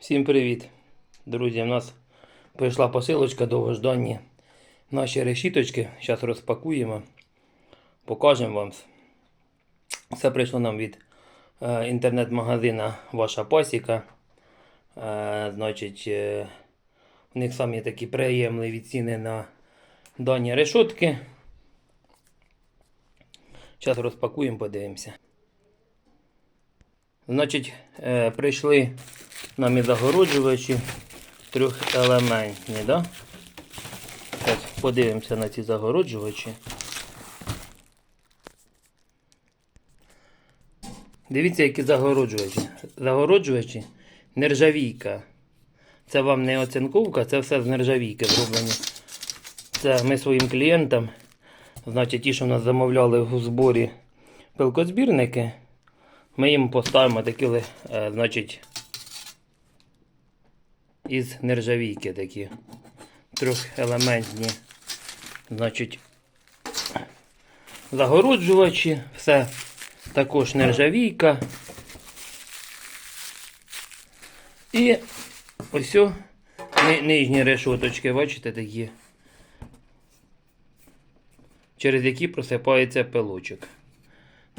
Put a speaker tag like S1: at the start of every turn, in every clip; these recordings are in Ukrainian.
S1: Всім привіт! Друзі, у нас прийшла посилочка довгожданні наші решіточки. Зараз розпакуємо, покажемо вам. Це прийшло нам від е, інтернет-магазина Ваша Пасіка. Е, значить, е, у них самі такі приємні ціни на дані решотки. Зараз розпакуємо, подивимося. Значить, е, прийшли нам і загороджувачі трьохелементні, да? Подивимося на ці загороджувачі. Дивіться, які загороджувачі. Загороджувачі нержавійка. Це вам не оцинковка, це все з нержавійки зроблені. Це ми своїм клієнтам, значить, ті, що нас замовляли в зборі пилкозбірники, ми їм поставимо такі, е, значить, із нержавійки такі трьохелементні, значить, загороджувачі, все також нержавійка. І ось нижні решоточки, бачите, такі, через які просипається пилочок.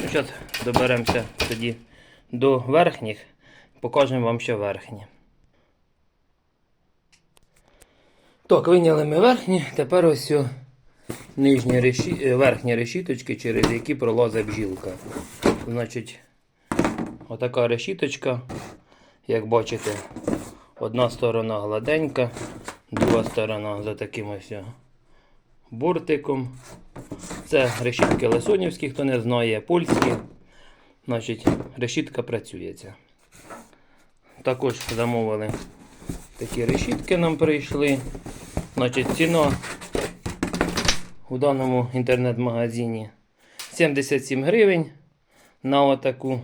S1: Зараз доберемося тоді до верхніх, покажемо вам ще верхні. Так, виняли ми верхні, тепер ось нижні реші... е, верхні решіточки, через які пролазить бжілка. Значить, отака решіточка, як бачите, одна сторона гладенька, друга сторона за таким ось бортиком. Це решітки лесонівські, хто не знає, польські. Значить, решітка працюється. Також замовили такі решітки нам прийшли. Значить, ціна у даному інтернет-магазині 77 гривень на отаку,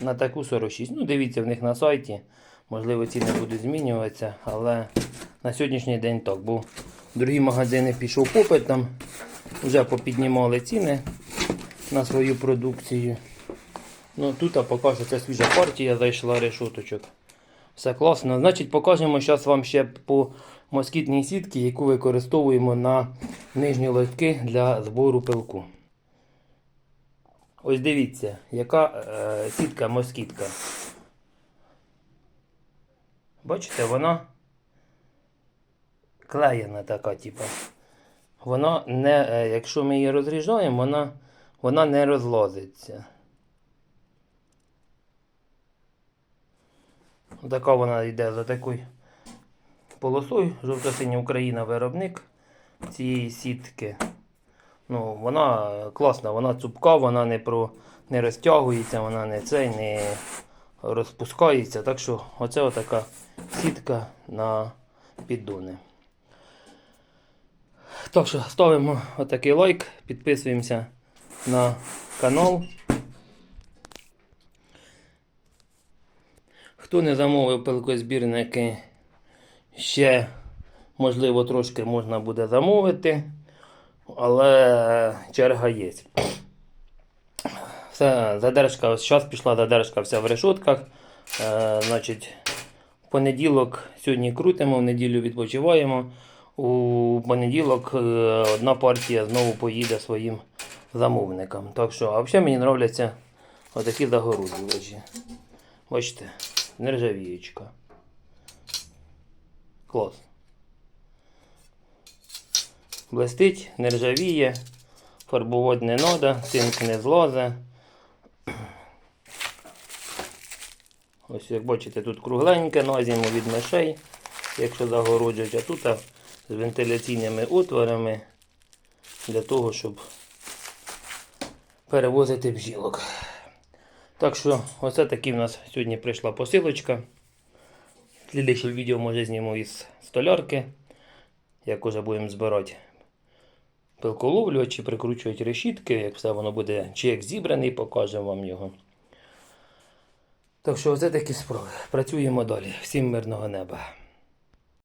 S1: на таку 46. Ну, дивіться в них на сайті. Можливо, ціни будуть змінюватися, але на сьогоднішній день так. Бо в другі магазини пішов попит, там вже попіднімали ціни на свою продукцію. Ну, тут а поки що це свіжа партія зайшла решоточок. Все класно. Значить, покажемо зараз вам ще по москітній сітці, яку використовуємо на нижні лотки для збору пилку. Ось дивіться, яка е, сітка москітка. Бачите, вона клеєна така, типу. Вона не, е, якщо ми її розріжаємо, вона, вона не розлазиться. Така вона йде за такою полосою. Жовто-синя Україна виробник цієї сітки. Ну, вона класна, вона цупка, вона не про, не розтягується, вона не цей, не розпускається. Так що оце отака сітка на піддони. Що ставимо отакий лайк, підписуємося на канал. Хто не замовив пилкозбірники, ще, можливо, трошки можна буде замовити, але черга є. Все, задержка, зараз пішла задержка вся в решотках. Е, значить, в понеділок сьогодні крутимо, в неділю відпочиваємо. У понеділок е, одна партія знову поїде своїм замовникам. Так що, а взагалі мені подобаються отакі загороджувачі. Бачите, нержавіючка. Клас. Блестить, нержавіє, фарбувати не треба, цинк не злазе. Ось як бачите, тут кругленьке на зиму від мишей, якщо загороджують, а тут з вентиляційними отворами для того, щоб перевозити бжілок. Так що, оце такі в нас сьогодні прийшла посилочка. Слідче відео може зніму із столярки, як уже будемо збирати пилколовлю, чи прикручувати решітки, як все воно буде, чи як зібраний, покажемо вам його. Так що, оце такі справи. Працюємо далі. Всім мирного неба.